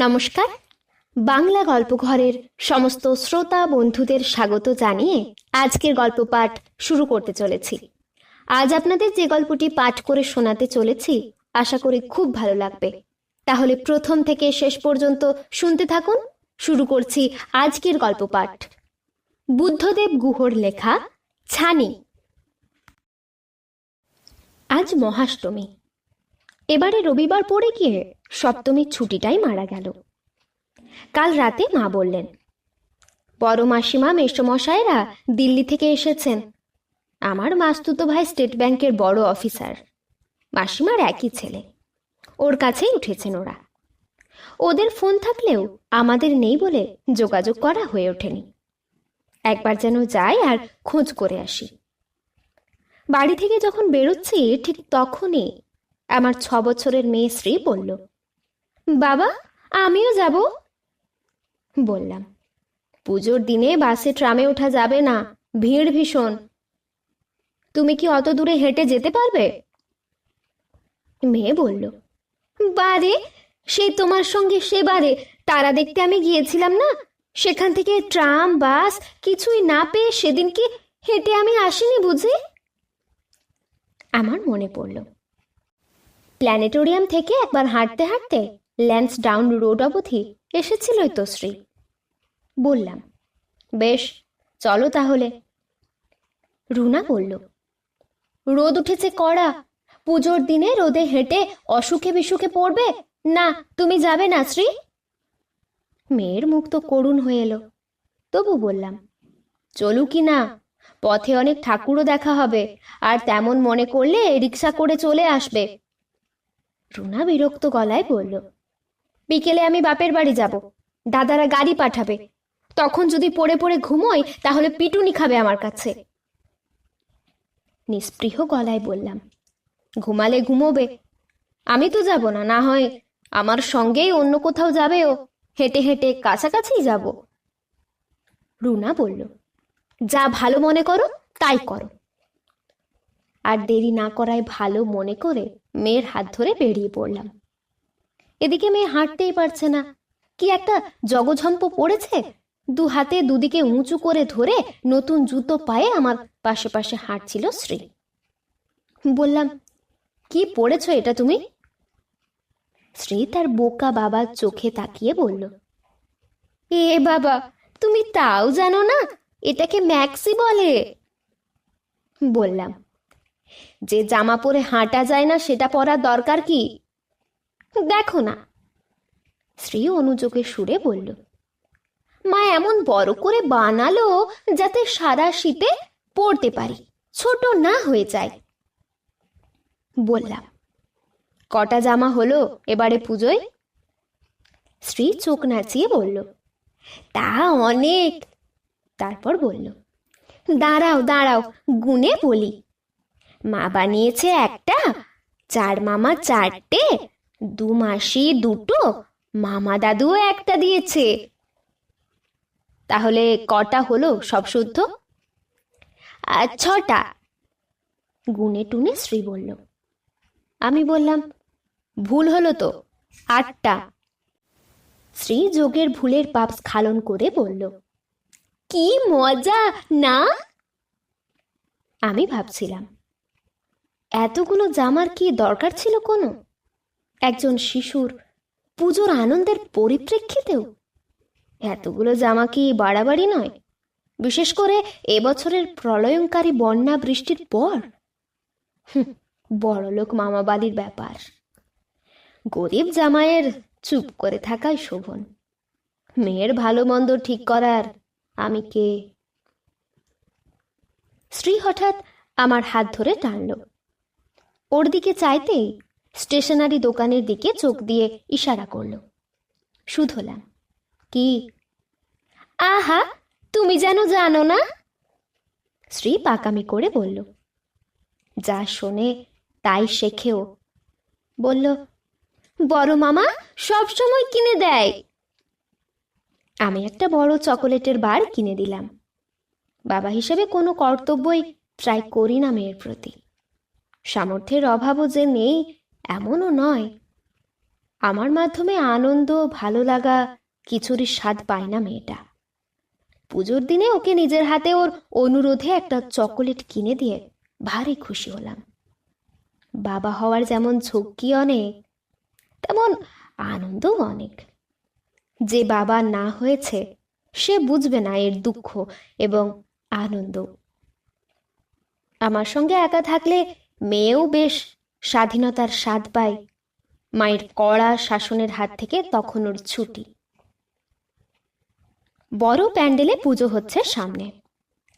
নমস্কার। বাংলা গল্প ঘরের সমস্ত শ্রোতা বন্ধুদের স্বাগত জানিয়ে আজকের গল্প পাঠ শুরু করতে চলেছি। আজ আপনাদের যে গল্পটি পাঠ করে শোনাতে চলেছি, আশা করি খুব ভালো লাগবে। তাহলে প্রথম থেকে শেষ পর্যন্ত শুনতে থাকুন। শুরু করছি আজকের গল্প পাঠ। বুদ্ধদেব গুহর লেখা, ছানি। আজ মহাষ্টমী। এবারে রবিবার পড়ে গিয়ে সপ্তমীর ছুটিটাই মারা গেল। কাল রাতে মা বললেন, বড় মাসিমা মেসমশাইরা দিল্লি থেকে এসেছেন। আমার মাস্তুতো ভাই স্টেট ব্যাংকের বড় অফিসার। মাসিমার একই ছেলে। ওর কাছেই উঠেছেন ওরা। ওদের ফোন থাকলেও আমাদের নেই বলে যোগাযোগ করা হয়ে ওঠেনি। একবার যেন যাই আর খোঁজ করে আসি। বাড়ি থেকে যখন বেরোচ্ছি, ঠিক তখনই আমার ছ বছরের মেয়ে শ্রী বলল, বাবা, আমিও যাব? বললাম, পুজোর দিনে বাসে ট্রামে ওঠা যাবে না, ভিড় ভীষণ। তুমি কি অত দূরে হেঁটে যেতে পারবে? মেয়ে বলল, বারে সেই তোমার সঙ্গে সেবারে তারা দেখতে আমি গিয়েছিলাম না। সেখান থেকে ট্রাম, বাস কিছুই না পেয়ে সেদিন কি হেঁটে আমি আসিনি বুঝি? আমার মনে পড়ল প্ল্যানেটোরিয়াম থেকে একবার হাঁটতে হাঁটতে ল্যান্স ডাউন রোড অবধি এসেছিলই তো শ্রী। বললাম, বেশ, চলো তাহলে। রুনা বলল, রোদ উঠেছে কড়া। পুজোর দিনে রোদে হেঁটে অসুখে বিসুখে পড়বে? না, তুমি যাবে না শ্রী? মেয়ের মুখ তো করুণ হয়ে এলো। তবু বললাম, চলু কি না, পথে অনেক ঠাকুরও দেখা হবে, আর তেমন মনে করলে রিক্সা করে চলে আসবে। রুনা বিরক্ত গলায় বলল, বিকেলে আমি বাপের বাড়ি যাব। দাদারা গাড়ি পাঠাবে। তখন যদি পড়ে পড়ে ঘুমোই, তাহলে পিটুনি খাবে আমার কাছে। নিস্পৃহ গলায় বললাম, ঘুমালে ঘুমোবে। আমি তো যাব না না হয় আমার সঙ্গেই অন্য কোথাও যাবে ও হেঁটে হেঁটে কাছাকাছি যাব। রুনা বলল, যা ভালো মনে করো, তাই করো। আর দেরি না করায় ভালো মনে করে মেয়ের হাত ধরে বেরিয়ে পড়লাম। এদিকে মেয়ে হাঁটতেই পারছে না। কি একটা জগঝম্প পড়েছে? দু হাতে দুদিকে উঁচু করে ধরে নতুন জুতো পায়ে আমার পাশে পাশে হাঁটছিল শ্রী। বললাম, কি পড়েছ এটা তুমি? শ্রী তার বোকা বাবার চোখে তাকিয়ে বলল, এ বাবা, তুমি তাও জানো না? এটাকে ম্যাক্সি বলে? বললাম যে জামা পরে হাঁটা যায় না, সেটা পরার দরকার কি? দেখো না। শ্রী অনুযোগের সুরে বলল, মা, এমন বড় করে বানালো যাতে সারা শীতে পড়তে পারি। ছোট না হয়ে যায়। বললাম, কটা জামা হলো এবারে পুজোয়? শ্রী চোখ নাচিয়ে বলল, তা অনেক। তারপর বলল, দাঁড়াও দাঁড়াও, গুনে বলি। মা বানিয়েছে একটা, চার মামা চারটে, দু মাসি দুটো, মামা দাদুও একটা দিয়েছে। তাহলে কটা হলো সব শুদ্ধ? আর ছটা। গুনে টুনে শ্রী বলল, আমি বললাম, ভুল হলো তো, আটটা। শ্রী যোগের ভুলের পাপ স্খালন করে বলল, কি মজা না? আমি ভাবছিলাম এতগুলো জামার কি দরকার ছিল কোনো? একজন শিশুর পুজোর আনন্দের পরিপ্রেক্ষিতেও এতগুলো জামা কি বাড়াবাড়ি নয়? বিশেষ করে এবছরের প্রলয়ঙ্কারী বন্যা বৃষ্টির পর? বড়লোক মামাবাড়ির ব্যাপার। গরিব জামাইয়ের চুপ করে থাকাই শোভন। মেয়ের ভালো মন্দ ঠিক করার আমি কে? স্ত্রী হঠাৎ আমার হাত ধরে টানল। ওর দিকে চাইতেই স্টেশনারি দোকানের দিকে চোখ দিয়ে ইশারা করল। শুধলাম কি? আহা, তুমি যেন জানো না? শ্রী পাকামি করে বলল। যা শোনে, তাই শেখেও। বলল, বড় মামা সব সময় কিনে দেয়। আমি একটা বড় চকোলেটের বার কিনে দিলাম। বাবা হিসেবে কোনো কর্তব্যই ট্রাই করি না মেয়ের প্রতি। সামর্থ্যের অভাবও যে নেই, এমনও নয়। আমার মাধ্যমে আনন্দ ভালো লাগা কিছুরই স্বাদ পায় না মেয়েটা। পুজোর দিনে ওকে নিজের হাতে ওর অনুরোধে একটা চকোলেট কিনে দিয়ে ভারী খুশি হলাম। বাবা হওয়ার যেমন ঝক্কি অনেক, তেমন আনন্দও অনেক। যে বাবা না হয়েছে, সে বুঝবে না এর দুঃখ এবং আনন্দ। আমার সঙ্গে একা থাকলে মেয়েও বেশ স্বাধীনতার স্বাদ পায়। মায়ের কড়া শাসনের হাত থেকে তখন ওর ছুটি। বড় প্যান্ডেলে পুজো হচ্ছে সামনে।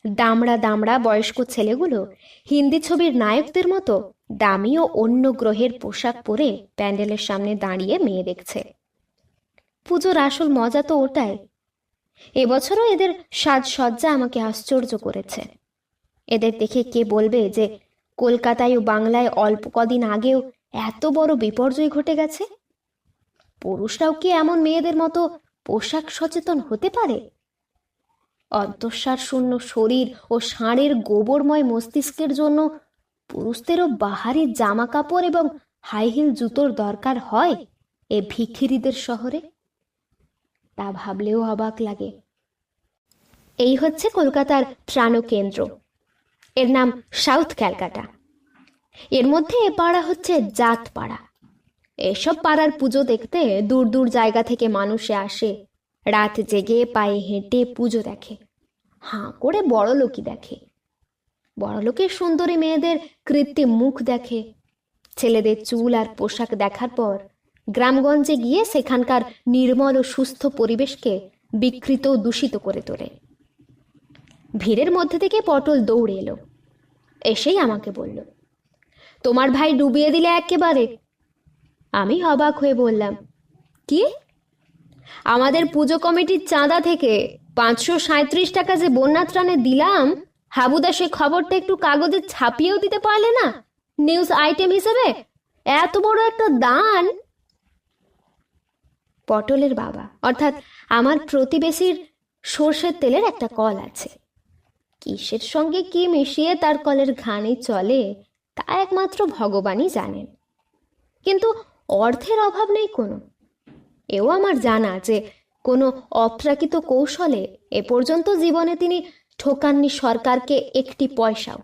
দামড়া দামড়া বয়স্ক ছেলেগুলো হিন্দি ছবির নায়কদের মতো দামি ও অন্য গ্রহের পোশাক পরে প্যান্ডেলের সামনে দাঁড়িয়ে মেয়ে দেখছে। পুজোর আসল মজা তো ওটাই। এবছরও এদের সাজসজ্জা আমাকে আশ্চর্য করেছে। এদের দেখে কে বলবে যে কলকাতায় ও বাংলায় অল্প কদিন আগেও এত বড় বিপর্যয় ঘটে গেছে? পুরুষরাও কি এমন মেয়েদের মতো পোশাক সচেতন হতে পারে? অন্তঃসার শূন্য শরীর ও ষাঁড়ের গোবরময় মস্তিষ্কের জন্য পুরুষদেরও বাহারি জামা কাপড় এবং হাই হিল জুতোর দরকার হয় এ ভিখিরিদের শহরে? তা ভাবলেও অবাক লাগে। এই হচ্ছে কলকাতার ত্রাণকেন্দ্র। এর নাম সাউথ ক্যালকাটা। এর মধ্যে এ পাড়া হচ্ছে জাত পাড়া। এসব পাড়ার পুজো দেখতে দূর দূর জায়গা থেকে মানুষে আসে। রাত জেগে পায়ে হেঁটে পুজো দেখে। হাঁ করে বড় লোকই দেখে। বড় লোকের সুন্দরী মেয়েদের কৃত্রিম মুখ দেখে। ছেলেদের চুল আর পোশাক দেখার পর গ্রামগঞ্জে গিয়ে সেখানকার নির্মল ও সুস্থ পরিবেশকে বিকৃত দূষিত করে তোলে। ভিড়ের মধ্যে থেকে পটল দৌড়ে এলো। এসেই আমাকে বলল, তোমার ভাই ডুবিয়ে দিলে একেবারে। আমি অবাক হয়ে বললাম, কি? আমাদের পুজো কমিটির চাঁদা থেকে পাঁচশো সাঁত্রিশ টাকা যে বন্যা ত্রাণে দিলাম, হাবুদা সে খবরটা একটু কাগজে ছাপিয়েও দিতে পারলে না? নিউজ আইটেম হিসেবে এত বড় একটা দান? পটলের বাবা, অর্থাৎ আমার প্রতিবেশীর সর্ষের তেলের একটা কল আছে। কিসের সঙ্গে কি মিশিয়ে তার কলের ঘানি চলে, তা একমাত্র ভগবানই জানেন। কিন্তু অর্থের অভাব নেই কোনো। এও আমার জানা যে কোনো অপ্রাকৃত কৌশলে এ পর্যন্ত জীবনে তিনি ঠোকাননি সরকারকে একটি পয়সাও।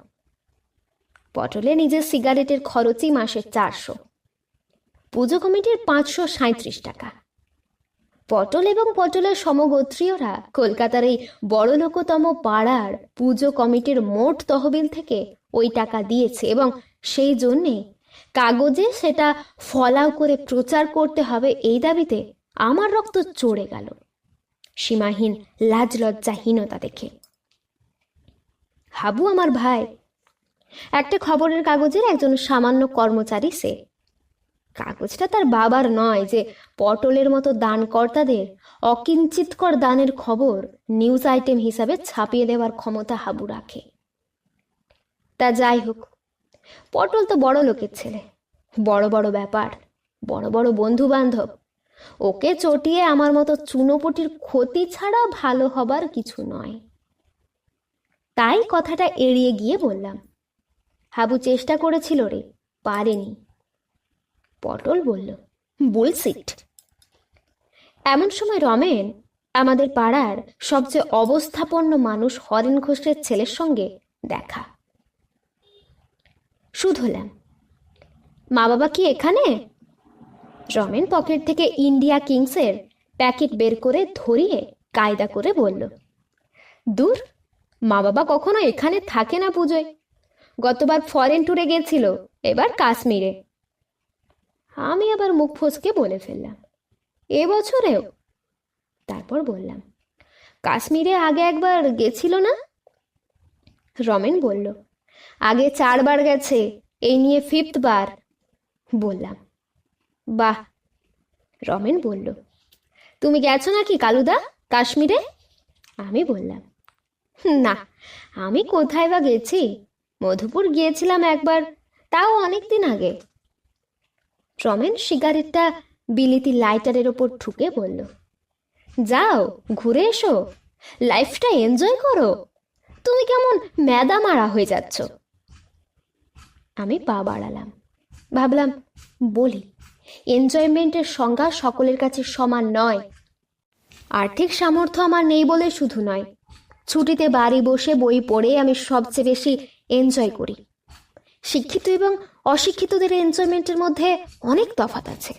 পটলে নিজের সিগারেটের খরচই মাসে চারশো। পুজো কমিটির পাঁচশো সাঁত্রিশ টাকা। পটল এবং পটলের সমগোত্রীয়রা কলকাতার এই বড়লোকতম পাড়ার পুজো কমিটির মোট তহবিল থেকে ওই টাকা দিয়েছে এবং সেই জন্যে কাগজে সেটা ফলাও করে প্রচার করতে হবে এই দাবিতে আমার রক্ত চড়ে গেল। সীমাহীন লাজ লজ্জাহীনতা দেখে। হাবু আমার ভাই, একটা খবরের কাগজের একজন সামান্য কর্মচারী সে কাগজটা তার বাবার নয় যে পটলের মতো দানকর্তাদের। অকিঞ্চিতকর দানের খবর নিউজ আইটেম হিসাবে ছাপিয়ে দেওয়ার ক্ষমতা হাবু রাখে। তা যাই হোক, পটল তো বড় লোকের ছেলে। বড় বড় ব্যাপার, বড় বড় বন্ধু বান্ধব ওকে চটিয়ে আমার মতো চুনোপটির ক্ষতি ছাড়া ভালো হবার কিছু নয়। তাই কথাটা এড়িয়ে গিয়ে বললাম, হাবু চেষ্টা করেছিল রে, পারেনি। পটল বলল বুলসিট এমন সময় রমেন, আমাদের পাড়ার সবচেয়ে অবস্থাপন্ন মানুষ হরেন ঘোষের ছেলের সঙ্গে দেখা। শুধলাম মা বাবা কি এখানে? রমেন পকেট থেকে ইন্ডিয়া কিংসের প্যাকেট বের করে ধরিয়ে কায়দা করে বলল, দূর, মা বাবা কখনো এখানে থাকে না পুজোয়। গতবার ফরেন ট্যুরে গেছিল, এবার কাশ্মীরে। আমি আবার মুখ ফসকে বলে ফেললাম। এ বছরেও? তারপর বললাম, কাশ্মীরে আগে একবার গেছিল না? রমেন বলল, আগে চারবার গেছে, এই নিয়ে ফিফথ বার বললাম, বাহ! রমেন বলল, তুমি গেছো নাকি কালুদা, কাশ্মীরে? আমি বললাম, না, আমি কোথায় বা গেছি? মধুপুর গিয়েছিলাম একবার, তাও অনেক দিন আগে। রমেন সিগারেটটা বিলিতি লাইটারের ওপর ঠুকে বলল, যাও, ঘুরে এসো, লাইফটা এনজয় করো। তুমি কেমন ম্যাদা মারা হয়ে যাচ্ছ। আমি পা বাড়ালাম। ভাবলাম, বলি, এনজয়মেন্টের সংজ্ঞা সকলের কাছে সমান নয়। আর্থিক সামর্থ্য আমার নেই বলে শুধু নয়, ছুটিতে বাড়ি বসে বই পড়ে আমি সবচেয়ে বেশি এনজয় করি। শিক্ষিত এবং অশিক্ষিতদের এনজয়মেন্টের মধ্যে অনেক তফাৎ আছে।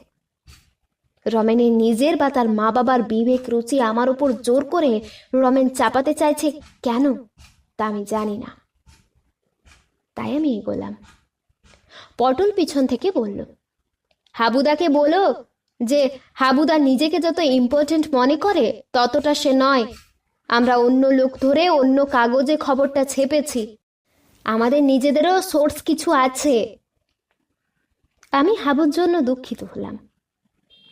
রমেনের নিজের বা তার মা বাবার বিবেক, রুচি আমার উপর জোর করে রমেন চাপাতে চাইছে কেন তা আমি জানি না। তাই আমি এগোলাম। পটল পিছন থেকে বলল, হাবুদাকে বলো যে হাবুদা নিজেকে যত ইম্পর্ট্যান্ট মনে করে, ততটা সে নয়। আমরা অন্য লোক ধরে অন্য কাগজে খবরটা ছেপেছি। আমাদের নিজেদেরও সোর্স কিছু আছে। আমি হাবুর জন্য দুঃখিত হলাম।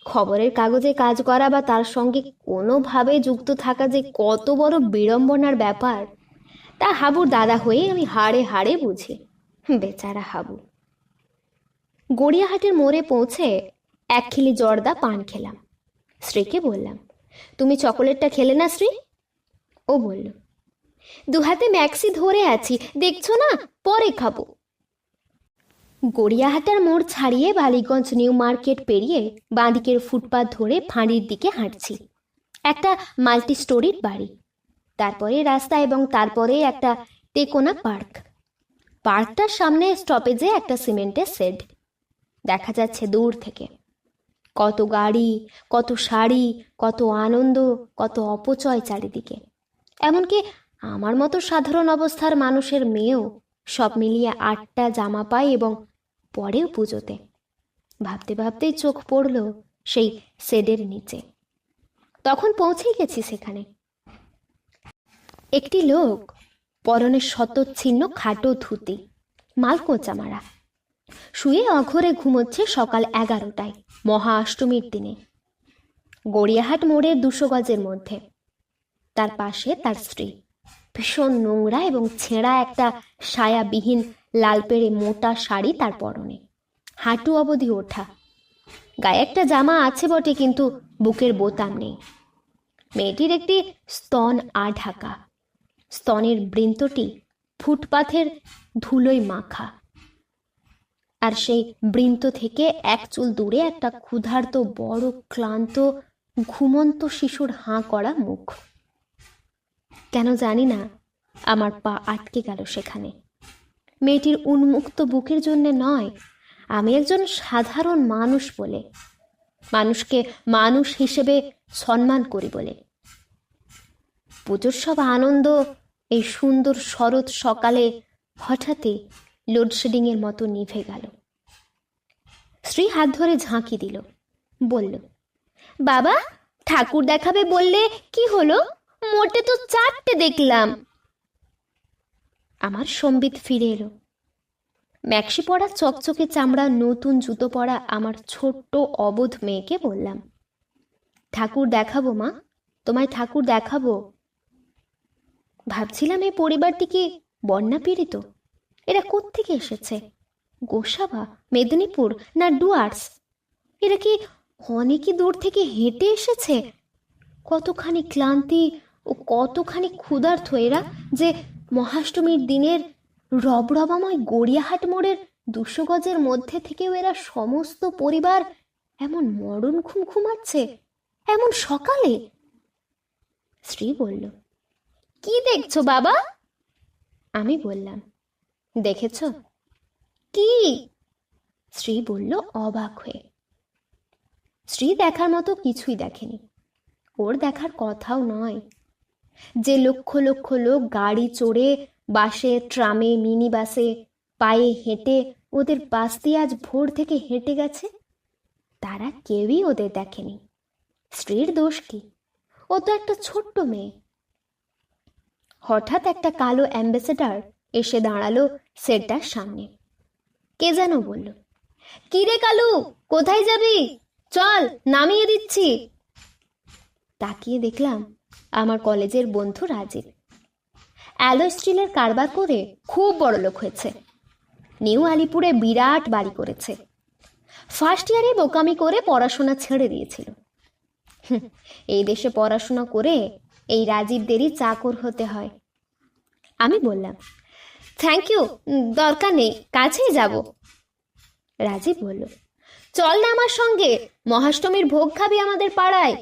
খবরের কাগজে কাজ করা বা তার সঙ্গে কোনোভাবে যুক্ত থাকা যে কত বড় বিড়ম্বনার ব্যাপার, তা হাবুর দাদা হয়ে আমি হাড়ে হাড়ে বুঝি। বেচারা হাবু। গড়িয়াহাটের মোড়ে পৌঁছে এক খিলি জর্দা পান খেলাম। শ্রীকে বললাম, তুমি চকোলেটটা খেলে না শ্রী ও বলল দু হাতে ম্যাক্সি ধরে আছি, দেখছ না? পরে খাব। গড়িয়াহাটার মোড় ছাড়িয়ে বালিগঞ্জ নিউ মার্কেট পেরিয়ে বাঁদিকের ফুটপাত ধরে ফাঁড়ির দিকে হাঁটছি। একটা মাল্টি স্টোরির বাড়ি। তারপরে রাস্তা এবং তারপরে একটা টেকোনা পার্ক। পার্কটার সামনে স্টপেজে একটা সিমেন্টের শেড। দেখা যাচ্ছে দূর থেকে। কত গাড়ি, কত শাড়ি, কত আনন্দ, কত অপচয় চারিদিকে। এমনকি আমার মতো সাধারণ অবস্থার মানুষের মেয়েও সব মিলিয়ে আটটা জামা পায় এবং পরেও পুজোতে। ভাবতে ভাবতেই চোখ পড়ল সেই শেডের নিচে। তখন পৌঁছেই গেছি সেখানে। একটি লোক পরনে শতচ্ছিন্ন খাটো ধুতি মালকোঁচা মারা। শুয়ে অঘরে ঘুমোচ্ছে সকাল এগারোটায় মহা অষ্টমীর দিনে। গড়িয়াহাট মোড়ের দুশো গজের মধ্যে। তার পাশে তার স্ত্রী। ভীষণ নোংরা এবং ছেঁড়া একটা সায়াবিহীন লাল পেড়ে মোটা শাড়ি তার পরনে। হাঁটু অবধি ওঠা। গায়ে একটা জামা আছে বটে, কিন্তু বুকের বোতাম নেই। মেয়েটির একটি স্তন আ ঢাকা স্তনের বৃন্তটি ফুটপাথের ধুলোয় মাখা। আর সেই বৃন্ত থেকে এক চুল দূরে একটা ক্ষুধার্ত, বড়, ক্লান্ত, ঘুমন্ত শিশুর হাঁ করা মুখ। কেন জানি না, আমার পা আটকে গেল সেখানে। মেয়েটির উন্মুক্ত বুকের জন্যে নয়, আমি একজন সাধারণ মানুষ বলে, মানুষকে মানুষ হিসেবে সম্মান করি বলে। পুজোর সব আনন্দ, এই সুন্দর শরৎ সকালে হঠাৎই লোডশেডিংয়ের মতো নিভে গেল। স্ত্রী হাত ধরে ঝাঁকি দিল, বলল, বাবা, ঠাকুর দেখাবে বললে কি হলো? মোটে তো চারটে দেখলাম। আমার সম্বিত ফিরে এলো। ম্যাক্সি পরা চকচকে চামড়া, নতুন জুতো পরা আমার ছোট্ট অবোধ মেয়েকে বললাম, ঠাকুর দেখাবো মা, তোমায় ঠাকুর দেখাবো। ভাবছিলাম এই পরিবারটি কি বন্যা পীড়িত? এরা কোত্থেকে এসেছে? গোসাবা, মেদিনীপুর না ডুয়ার্স? এরা কি অনেকই দূর থেকে হেঁটে এসেছে? কতখানি ক্লান্তি ও কতখানি ক্ষুধার্থ এরা যে মহাষ্টমীর দিনের রবরবাময় গড়িয়াহাট মোড়ের দুশো গজের মধ্যে থেকেও এরা সমস্ত পরিবার এমন মরণ ঘুম ঘুমাচ্ছে এমন সকালে? স্ত্রী বলল, কি দেখছ বাবা? আমি বললাম, দেখেছ? কি? স্ত্রী বলল, অবাক হয়ে, স্ত্রী দেখার মতো কিছুই দেখেনি, ওর দেখার কথাও নয়। যে লক্ষ লক্ষ লোক গাড়ি চড়ে বাসে, ট্রামে মিনি বাসে পায়ে হেঁটে ওদের পাশ দিয়ে আজ ভোর থেকে হেঁটে গেছে? তারা কেউই ওদের দেখেনি। স্ত্রীর দোষ কি? ও তো একটা ছোট্ট মেয়ে। হঠাৎ একটা কালো অ্যাম্বাসেডার এসে দাঁড়াল সেটটার সামনে। কে যেন বলল, কি রে কালু, কোথায় যাবি? চল, নামিয়ে দিচ্ছি। তাকিয়ে দেখলাম আমার কলেজের বন্ধু রাজীব অ্যালো স্টিলের কারবার করে খুব বড় লোক হয়েছে। নিউ আলিপুরে বিরাট বাড়ি করেছে। ফার্স্ট ইয়ারে বোকামি করে পড়াশোনা ছেড়ে দিয়েছিল। এই দেশে পড়াশোনা করে এই রাজীবদেরই চাকর হতে হয়। আমি বললাম থ্যাংক ইউ দরকার নেই, কাছেই যাব। রাজীব বলল, চল না আমার সঙ্গে, মহাষ্টমীর ভোগ খাবি আমাদের পাড়ায়।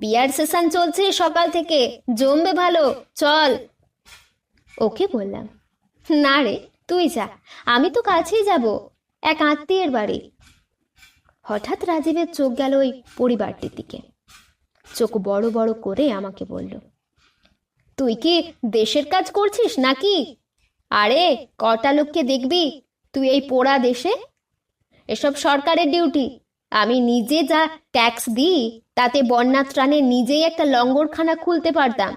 বিয়ার সেশন চলছে সকাল থেকে। জমবে ভালো, চল। ওকে বললাম, না রে, তুই যা, আমি তো কাছেই যাব, এক আত্মীয়ের বাড়ি। হঠাৎ রাজীবের চোখ গেল ওই পরিবারটির দিকে। চোখ বড় বড় করে আমাকে বলল, তুই কি দেশের কাজ করছিস নাকি? আরে, কটা লোককে দেখবি? তুই এই পোড়া দেশে? এসব সরকারের ডিউটি আমি নিজে যা ট্যাক্স দিই, তাতে বন্যা ত্রাণে নিজেই একটা লঙ্গরখানা খুলতে পারতাম।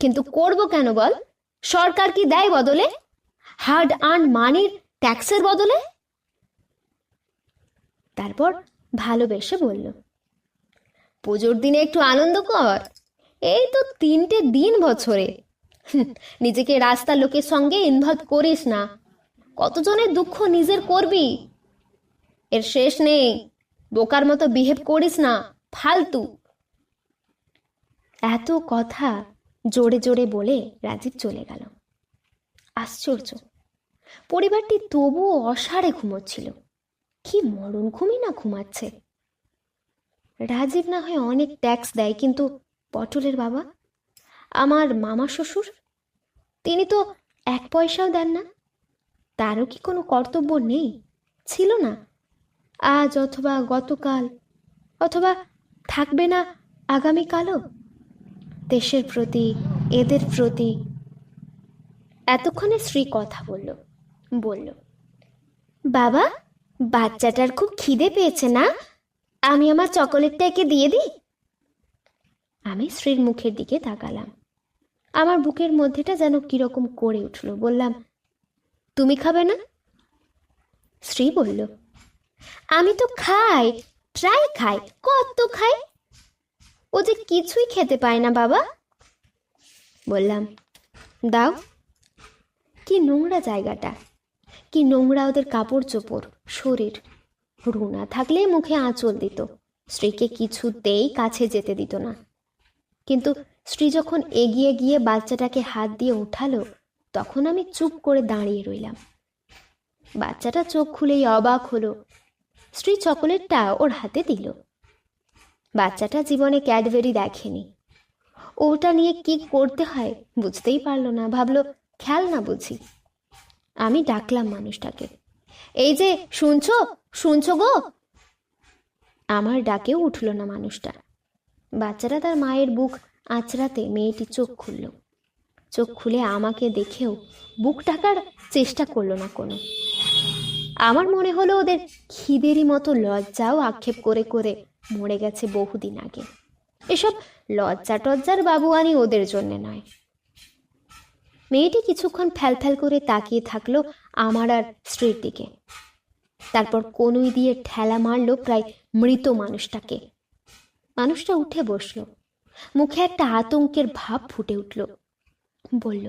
কিন্তু করব কেন বল? সরকার কি দেয় বদলে? হার্ড আর্ন মানির ট্যাক্সের বদলে? তারপর ভালোবেসে বলল, পুজোর দিনে একটু আনন্দ কর। এই তো তিনটে দিন বছরে। নিজেকে রাস্তা লোকের সঙ্গে ইনভলভ করিস না। কতজনের দুঃখ নিজের করবি? এর শেষ নেই। বোকার মতো বিহেভ করিস না, ফালতু। এত কথা জোরে জোরে বলে রাজীব চলে গেল। আশ্চর্য। পরিবারটি তবুও অসাড়ে ঘুমোচ্ছিল। কি মরণ ঘুমই না ঘুমাচ্ছে। রাজীব না হয় অনেক ট্যাক্স দেয়, কিন্তু পটলের বাবা, আমার মামা শ্বশুর, তিনি তো এক পয়সাও দেন না। তারও কি কোনো কর্তব্য নেই? ছিল না। আজ অথবা গতকাল, অথবা থাকবে না আগামীকালও? দেশের প্রতি, এদের প্রতি। এতক্ষণে শ্রী কথা বলল বলল, বাবা, বাচ্চাটার খুব খিদে পেয়েছে না? আমি আমার চকোলেটটা একে দিয়ে দিই? আমি শ্রীর মুখের দিকে তাকালাম। আমার বুকের মধ্যেটা যেন কীরকম করে উঠল। বললাম, তুমি খাবে না? শ্রী বলল আমি তো খাই ট্রাই খাই, কত খাই? ও যে কিছুই খেতে পায় না, বাবা। বললাম, দাও। কি নোংরা জায়গাটা। কি নোংরা ওদের কাপড় চোপড়, শরীর। রুনা থাকলে মুখে আঁচল দিত। স্ত্রীকে কিছুতেই কাছে যেতে দিত না। কিন্তু স্ত্রী যখন এগিয়ে গিয়ে বাচ্চাটাকে হাত দিয়ে উঠালো, তখন আমি চুপ করে দাঁড়িয়ে রইলাম। বাচ্চাটা চোখ খুলেই অবাক হলো। স্ত্রী চকোলেটটা ওর হাতে দিল। বাচ্চাটা জীবনে ক্যাডবেরি দেখেনি। ওটা নিয়ে কি করতে হয় বুঝতেই পারল না। ভাবলো, খেয়াল না বুঝি। আমি ডাকলাম মানুষটাকে, এই যে, শুনছো? শুনছো গো? আমার ডাকেও উঠল না মানুষটা। বাচ্চারা তার মায়ের বুক আঁচড়াতে মেয়েটি চোখ খুলল। চোখ খুলে আমাকে দেখেও বুক টাকার চেষ্টা করল না কোনো। আমার মনে হলো ওদের খিদেরই মতো লজ্জাও আক্ষেপ করে করে মরে গেছে বহুদিন আগে। এসব লজ্জা টজ্জার বাবুয়ানি ওদের জন্যে নয়। মেয়েটি কিছুক্ষণ ফ্যাল ফ্যাল করে তাকিয়ে থাকল আমার আর স্ত্রীর দিকে। তারপর কনুই দিয়ে ঠেলা মারলো প্রায় মৃত মানুষটাকে। মানুষটা উঠে বসল। মুখে একটা আতঙ্কের ভাব ফুটে উঠল। বলল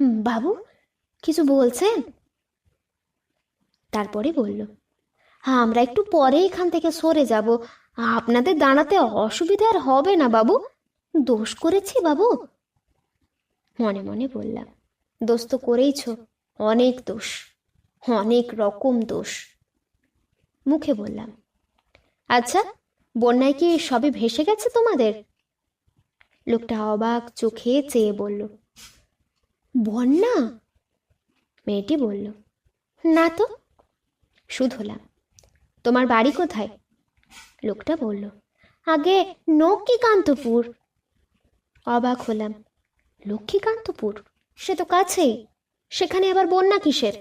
"হুম, বাবু কিছু বলছেন? তারপরে বলল "হ্যাঁ, আমরা একটু পরে এখান থেকে সরে যাব। আপনাদের দাঁড়াতে অসুবিধা আর হবে না বাবু। দোষ করেছি বাবু? মনে মনে বললাম দোষ তো করেইছ অনেক দোষ অনেক রকম দোষ। মুখে বললাম আচ্ছা বন্যায় কি সবে ভেসে গেছে তোমাদের? লোকটা অবাক চোখে চেয়ে বলল বন্যা? মেয়েটি বলল না তো শুধলাম তোমার বাড়ি কোথায়? লোকটা বলল, আগে নক্ষীকান্তপুর অবাক হলাম লক্ষ্মীকান্তপুর সে তো কাছেই, সেখানে আবার বন্যা কিসের?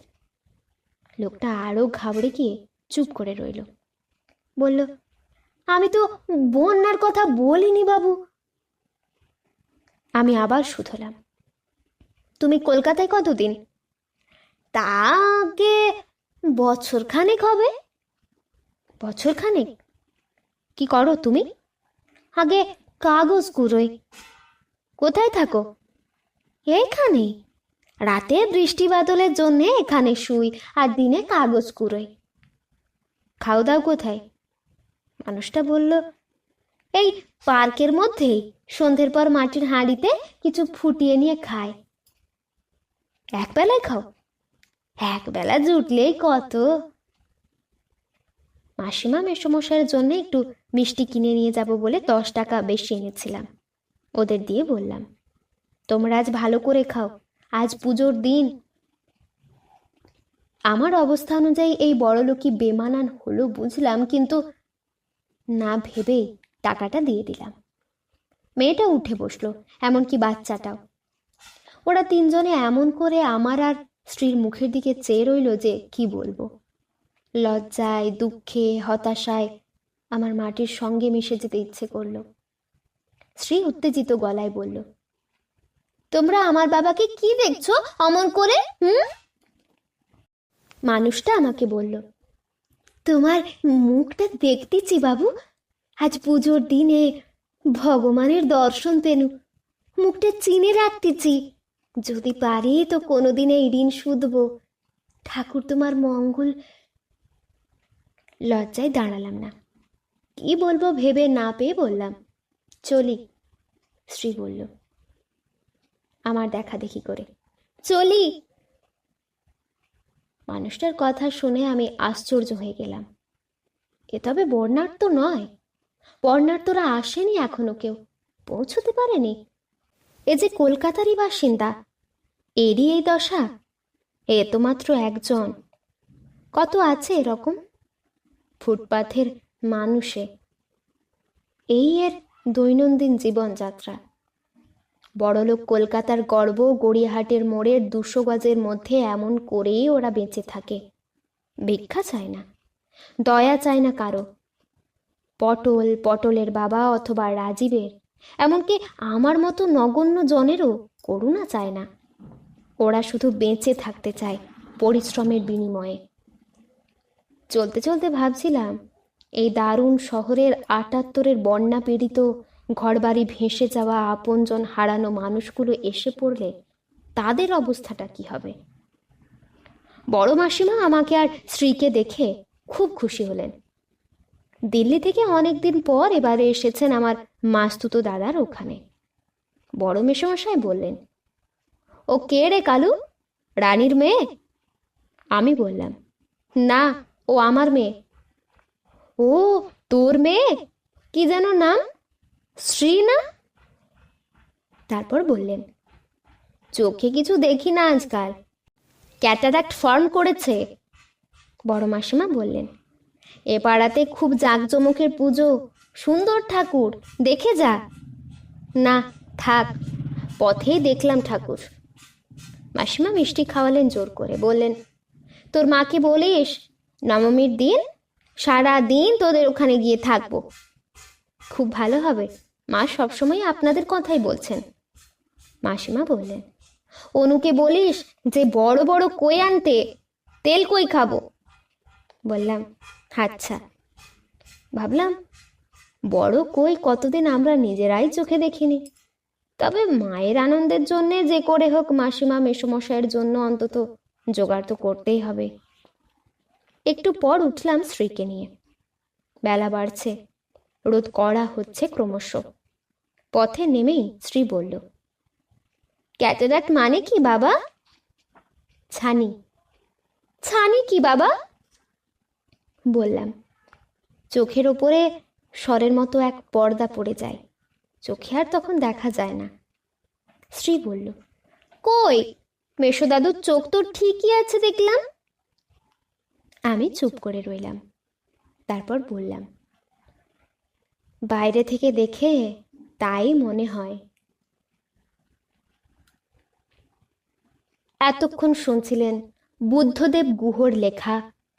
লোকটা আরও ঘাবড়ে গিয়ে চুপ করে রইল, বলল, আমি তো বন্যার কথা বলিনি বাবু। আমি আবার শুধলাম, তুমি কলকাতায় কতদিন? তা আগে বছর খানেক হবে? বছর খানেক কি করো তুমি? আগে কাগজ কুড়োই কোথায় থাকো? এইখানে। রাতে বৃষ্টি বাদলের জন্য এখানে শুই আর দিনে কাগজ কুড়োই খাও দাও কোথায়? মানুষটা বলল, এই পার্কের মধ্যেই। সন্ধ্যের পর মাটির হাঁড়িতে কিছু ফুটিয়ে নিয়ে খায়। এক বেলায় খাও। এক বেলা জুটলেই কত? মাসিমা মেসমশাইয়ের জন্য একটু মিষ্টি কিনে নিয়ে যাব বলে দশ টাকা বেশি এনেছিলাম। ওদের দিয়ে বললাম, তোমরা আজ ভালো করে খাও, আজ পুজোর দিন। আমার অবস্থা অনুযায়ী এই বড়লোকি বেমানান হলো বুঝলাম, কিন্তু না ভেবেই টাকাটা দিয়ে দিলাম। মেয়েটা উঠে বসল, এমনকি বাচ্চাটাও। ওরা তিনজনে এমন করে আমার আর স্ত্রীর মুখের দিকে চেয়ে রইল যে, কি বলব? লজ্জায়, দুঃখে, হতাশায় আমার মাটির সঙ্গে মিশে যেতে ইচ্ছে করল। স্ত্রী উত্তেজিত গলায় বলল, তোমরা আমার বাবাকে কি দেখছ, অমন করে, হুম? মানুষটা আমাকে বলল, তোমার মুখটা দেখতেছি বাবু। আজ পুজোর দিনে ভগবানের দর্শন পেনু। মুখটা চিনে রাখতেছি। যদি পারি তো কোনোদিন এই ঋণ শুধবো। ঠাকুর তোমার মঙ্গল লজ্জায় দাঁড়ালাম না। কি বলব ভেবে না পেয়ে বললাম। চলি, শ্রী বলল। আমার দেখা দেখি করে। চলি। মানুষটার কথা শুনে আমি আশ্চর্য হয়ে গেলাম। এ তবে বর্ণাঢ্য নয়। বর্ণাঢ্যরা আসেনি এখনও কেউ। পৌঁছতে পারেনি। এ যে কলকাতারই বাসিন্দা, এরই এই দশা? এ তো মাত্র একজন। কত আছে এরকম? ফুটপাথের মানুষে। এই এর দৈনন্দিন জীবনযাত্রা। বড়লোক কলকাতার গর্ব গড়িয়াহাটের মোড়ের দুশো গজের মধ্যে এমন করেই ওরা বেঁচে থাকে। ভিক্ষা চায় না, দয়া চায় না কারও। পটল, পটলের বাবা অথবা রাজীবের এমনকি আমার মতো নগণ্য জনেরও করুণা চায় না। ওরা শুধু বেঁচে থাকতে চায় পরিশ্রমের বিনিময়ে। চলতে চলতে ভাবছিলাম, এই দারুণ শহরের আটাত্তরের বন্যা পীড়িত, ঘরবাড়ি ভেসে যাওয়া আপনজন হারানো মানুষগুলো এসে পড়লে তাদের অবস্থাটা কি হবে? বড় মাসিমা আমাকে আর স্ত্রীকে দেখে খুব খুশি হলেন। দিল্লি থেকে অনেক দিন পর এবারে এসেছেন আমার মাস্তুতো দাদার ওখানে। বড় মেসমশাই বললেন, ও কে রে কালু? রানীর মেয়ে? আমি বললাম, না, ও আমার মেয়ে। ও, তোর মেয়ে? কি যেন নাম? শ্রী না? তারপর বললেন, চোখে কিছু দেখি না আজকাল। ক্যাটারাক্ট ফর্ম করেছে। বড় মাসিমা বললেন এ পাড়াতে খুব জাঁকজমকের পুজো। সুন্দর ঠাকুর, দেখে যা। না, থাক, পথেই দেখলাম ঠাকুর। মাসিমা মিষ্টি খাওয়ালেন জোর করে, বললেন, তোর মাকে বলিস, নবমীর দিন সারা দিন তোদের ওখানে গিয়ে থাকব। খুব ভালো হবে, মা সবসময় আপনাদের কথাই বলছেন। মাসিমা বললেন, অনুকে বলিস যে বড় বড় কই আনতে, তেল কই খাব? বললাম আচ্ছা। ভাবলাম, বড় কই কতদিন আমরা নিজেরাই চোখে দেখিনি। তবে মায়ের আনন্দের জন্যে যে করে হোক মাসিমা, মেসমশাইয়ের জন্য অন্তত জোগাড় তো করতেই হবে। একটু পর উঠলাম স্ত্রীকে নিয়ে। বেলা বাড়ছে, রোদ কড়া হচ্ছে ক্রমশ। পথে নেমেই স্ত্রী বলল ক্যাটারাক্ট মানে কি বাবা? ছানি। ছানি কি বাবা? বললাম, চোখের ওপরে স্বরের মতো এক পর্দা পড়ে যায়, চোখে আর তখন দেখা যায় না। স্ত্রী বলল, কই মেশোদাদুর চোখ তো ঠিকই আছে দেখলাম। আমি চুপ করে রইলাম, তারপর বললাম, বাইরে থেকে দেখে তাই মনে হয়। এতক্ষণ শুনছিলেন বুদ্ধদেব গুহর লেখা